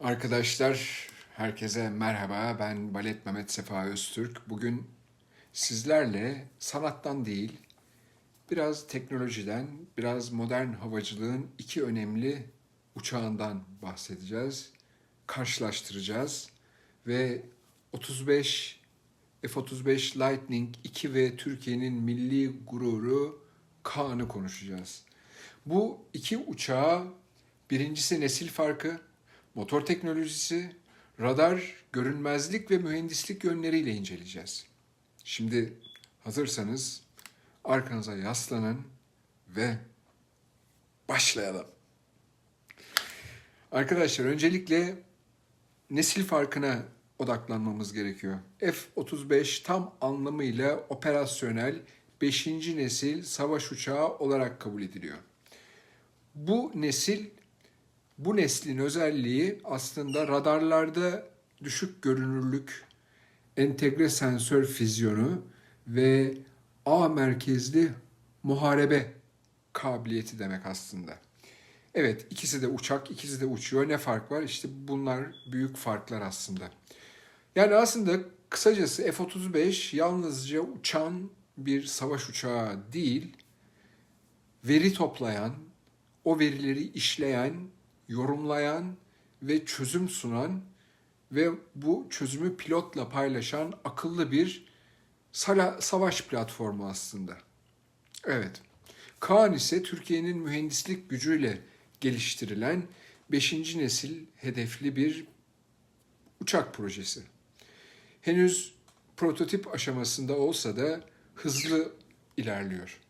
Arkadaşlar, herkese merhaba. Ben Balet Mehmet Sefa Öztürk. Bugün sizlerle sanattan değil, biraz teknolojiden, biraz modern havacılığın iki önemli uçağından bahsedeceğiz. Karşılaştıracağız ve 35 F-35 Lightning 2 ve Türkiye'nin milli gururu Kaan'ı konuşacağız. Bu iki uçağa birincisi nesil farkı, motor teknolojisi, radar, görünmezlik ve mühendislik yönleriyle inceleyeceğiz. Şimdi hazırsanız arkanıza yaslanın ve başlayalım. Arkadaşlar öncelikle nesil farkına odaklanmamız gerekiyor. F-35 tam anlamıyla operasyonel 5. nesil savaş uçağı olarak kabul ediliyor. Bu nesil bu neslin özelliği aslında radarlarda düşük görünürlük, entegre sensör füzyonu ve A merkezli muharebe kabiliyeti demek aslında. Evet ikisi de uçak, ikisi de uçuyor. Ne fark var? İşte bunlar büyük farklar aslında. Yani aslında kısacası F-35 yalnızca uçan bir savaş uçağı değil, veri toplayan, o verileri işleyen, yorumlayan ve çözüm sunan ve bu çözümü pilotla paylaşan akıllı bir savaş platformu aslında. Evet. Kaan ise Türkiye'nin mühendislik gücüyle geliştirilen 5. nesil hedefli bir uçak projesi. Henüz prototip aşamasında olsa da hızlı ilerliyor.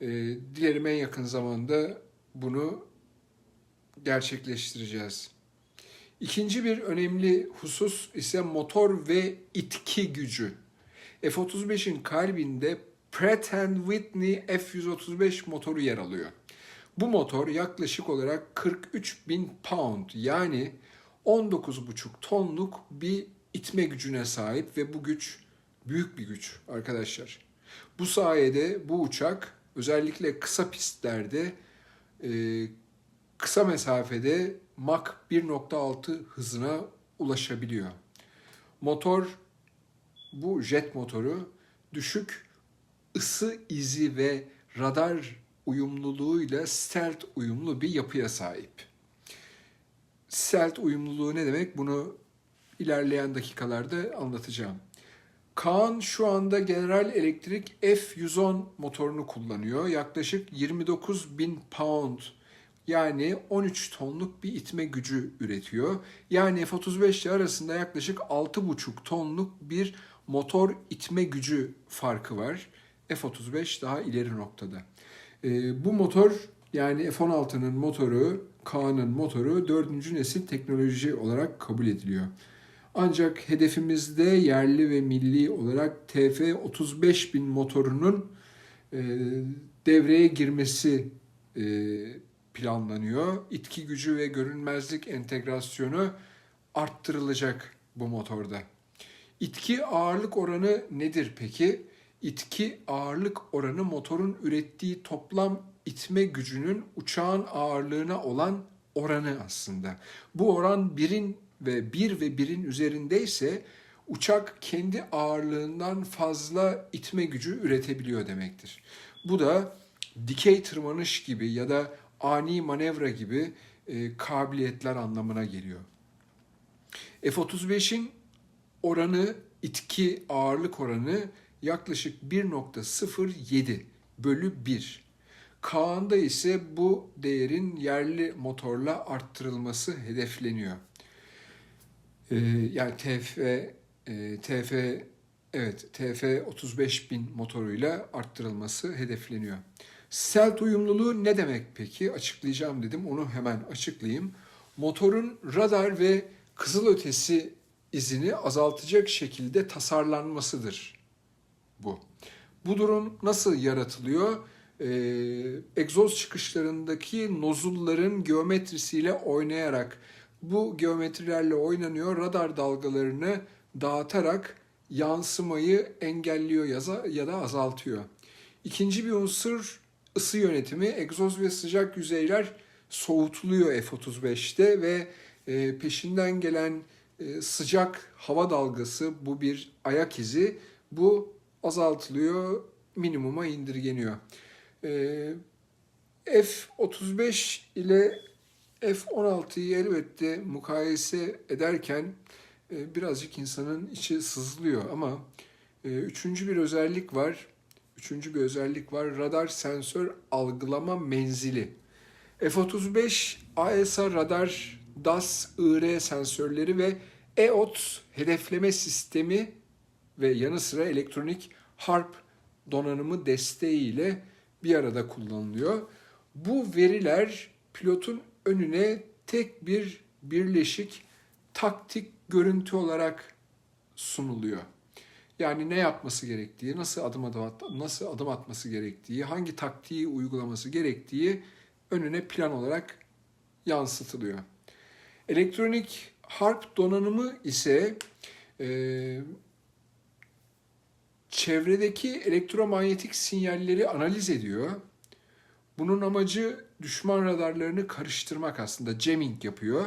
Ee, dilerim en yakın zamanda bunu gerçekleştireceğiz. İkinci bir önemli husus ise motor ve itki gücü. F-35'in kalbinde Pratt Whitney F-135 motoru yer alıyor. Bu motor yaklaşık olarak 43 bin pound yani 19,5 tonluk bir itme gücüne sahip ve bu güç büyük bir güç arkadaşlar. Bu sayede bu uçak özellikle kısa pistlerde e, kısa mesafede Mach 1.6 hızına ulaşabiliyor. Motor bu jet motoru düşük ısı izi ve radar uyumluluğuyla stealth uyumlu bir yapıya sahip. Stealth uyumluluğu ne demek? Bunu ilerleyen dakikalarda anlatacağım. Kaan şu anda General Electric F110 motorunu kullanıyor. Yaklaşık 29 bin pound yani 13 tonluk bir itme gücü üretiyor. Yani F-35 ile arasında yaklaşık 6,5 tonluk bir motor itme gücü farkı var. F-35 daha ileri noktada. Ee, bu motor yani F-16'nın motoru, Kaan'ın motoru 4. nesil teknoloji olarak kabul ediliyor. Ancak hedefimizde yerli ve milli olarak TF-35 bin motorunun e, devreye girmesi e, planlanıyor. İtki gücü ve görünmezlik entegrasyonu arttırılacak bu motorda. İtki ağırlık oranı nedir peki? İtki ağırlık oranı motorun ürettiği toplam itme gücünün uçağın ağırlığına olan oranı aslında. Bu oran birin ve bir ve birin üzerindeyse uçak kendi ağırlığından fazla itme gücü üretebiliyor demektir. Bu da dikey tırmanış gibi ya da ani manevra gibi e, kabiliyetler anlamına geliyor. F-35'in oranı itki ağırlık oranı yaklaşık 1.07 bölü 1. Kaan'da ise bu değerin yerli motorla arttırılması hedefleniyor. Ee, yani TF e, TF evet TF 35 bin motoruyla arttırılması hedefleniyor. Stealth uyumluluğu ne demek peki? Açıklayacağım dedim. Onu hemen açıklayayım. Motorun radar ve kızılötesi izini azaltacak şekilde tasarlanmasıdır bu. Bu durum nasıl yaratılıyor? Ee, egzoz çıkışlarındaki nozulların geometrisiyle oynayarak bu geometrilerle oynanıyor. Radar dalgalarını dağıtarak yansımayı engelliyor ya da azaltıyor. İkinci bir unsur ısı yönetimi. Egzoz ve sıcak yüzeyler soğutuluyor F-35'te ve e, peşinden gelen e, sıcak hava dalgası bu bir ayak izi bu azaltılıyor minimuma indirgeniyor. E, F-35 ile F-16'yı elbette mukayese ederken e, birazcık insanın içi sızlıyor ama e, üçüncü bir özellik var. Üçüncü bir özellik var. Radar sensör algılama menzili. F-35 AESA radar, DAS, IR sensörleri ve EOTS hedefleme sistemi ve yanı sıra elektronik harp donanımı desteğiyle bir arada kullanılıyor. Bu veriler pilotun önüne tek bir birleşik taktik görüntü olarak sunuluyor. Yani ne yapması gerektiği, nasıl adım adım nasıl adım atması gerektiği, hangi taktiği uygulaması gerektiği önüne plan olarak yansıtılıyor. Elektronik harp donanımı ise e, çevredeki elektromanyetik sinyalleri analiz ediyor. Bunun amacı düşman radarlarını karıştırmak aslında. Jamming yapıyor.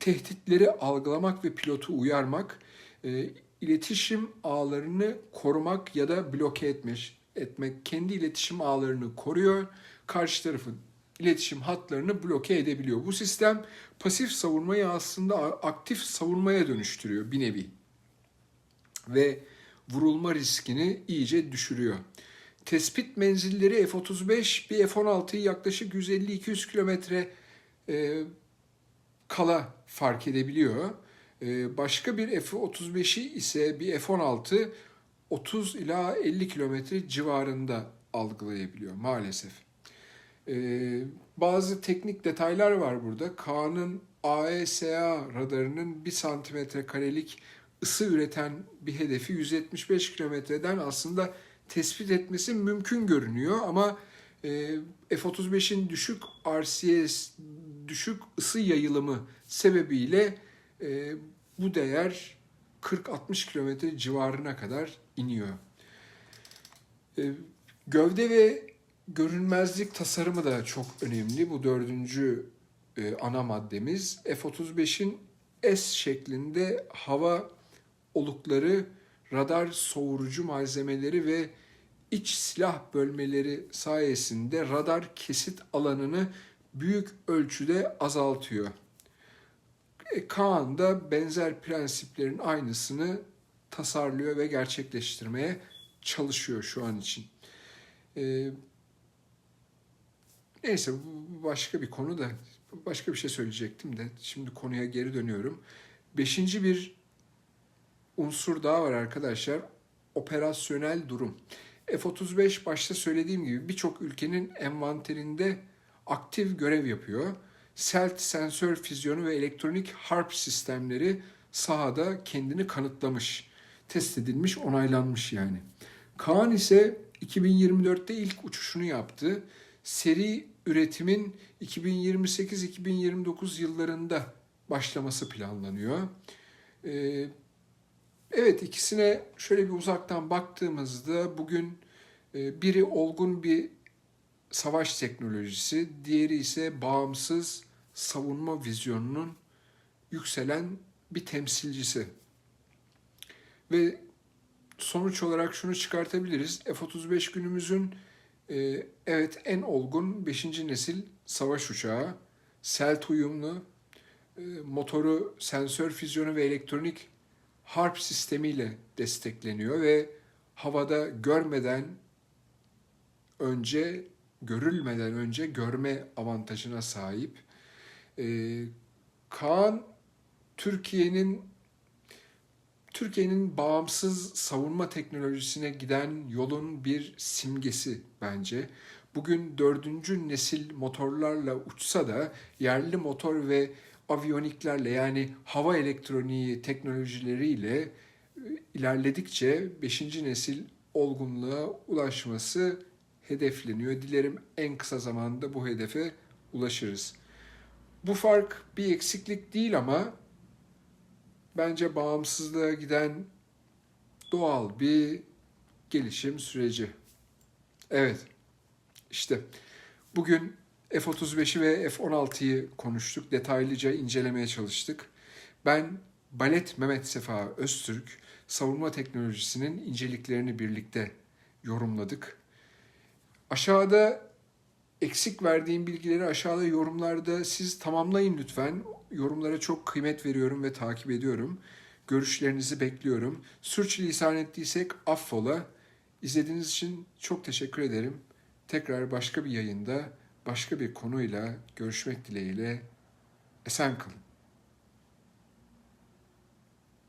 Tehditleri algılamak ve pilotu uyarmak, e, iletişim ağlarını korumak ya da bloke etmek, etmek. Kendi iletişim ağlarını koruyor. Karşı tarafın iletişim hatlarını bloke edebiliyor. Bu sistem pasif savunmayı aslında aktif savunmaya dönüştürüyor bir nevi. Ve vurulma riskini iyice düşürüyor. Tespit menzilleri F-35 bir F-16'yı yaklaşık 150-200 kilometre e, kala fark edebiliyor. E, başka bir F-35'i ise bir F-16 30 ila 50 kilometre civarında algılayabiliyor maalesef. E, bazı teknik detaylar var burada. Kaan'ın AESA radarının 1 santimetre karelik ısı üreten bir hedefi 175 kilometreden aslında tespit etmesi mümkün görünüyor ama e, F-35'in düşük RCS, düşük ısı yayılımı sebebiyle e, bu değer 40-60 kilometre civarına kadar iniyor. E, gövde ve görünmezlik tasarımı da çok önemli. Bu dördüncü ana maddemiz. F-35'in S şeklinde hava olukları, radar soğurucu malzemeleri ve iç silah bölmeleri sayesinde radar kesit alanını büyük ölçüde azaltıyor. E, Kaan da benzer prensiplerin aynısını tasarlıyor ve gerçekleştirmeye çalışıyor şu an için. E, neyse bu başka bir konu da başka bir şey söyleyecektim de şimdi konuya geri dönüyorum. Beşinci bir unsur daha var arkadaşlar. Operasyonel durum. F-35 başta söylediğim gibi birçok ülkenin envanterinde aktif görev yapıyor. SELT sensör füzyonu ve elektronik harp sistemleri sahada kendini kanıtlamış, test edilmiş, onaylanmış yani. Kaan ise 2024'te ilk uçuşunu yaptı. Seri üretimin 2028-2029 yıllarında başlaması planlanıyor. Ee, Evet ikisine şöyle bir uzaktan baktığımızda bugün e, biri olgun bir savaş teknolojisi, diğeri ise bağımsız savunma vizyonunun yükselen bir temsilcisi. Ve sonuç olarak şunu çıkartabiliriz. F-35 günümüzün e, evet en olgun 5. nesil savaş uçağı, selt uyumlu, e, motoru sensör füzyonu ve elektronik harp sistemiyle destekleniyor ve havada görmeden önce görülmeden önce görme avantajına sahip. Ee, Kaan Türkiye'nin Türkiye'nin bağımsız savunma teknolojisine giden yolun bir simgesi bence. Bugün dördüncü nesil motorlarla uçsa da yerli motor ve aviyoniklerle yani hava elektroniği teknolojileriyle e, ilerledikçe 5. nesil olgunluğa ulaşması hedefleniyor. Dilerim en kısa zamanda bu hedefe ulaşırız. Bu fark bir eksiklik değil ama bence bağımsızlığa giden doğal bir gelişim süreci. Evet, işte bugün F-35'i ve F-16'yı konuştuk. Detaylıca incelemeye çalıştık. Ben Balet Mehmet Sefa Öztürk, savunma teknolojisinin inceliklerini birlikte yorumladık. Aşağıda eksik verdiğim bilgileri aşağıda yorumlarda siz tamamlayın lütfen. Yorumlara çok kıymet veriyorum ve takip ediyorum. Görüşlerinizi bekliyorum. Sürçülisan ettiysek affola. İzlediğiniz için çok teşekkür ederim. Tekrar başka bir yayında, başka bir konuyla görüşmek dileğiyle. Esen kalın.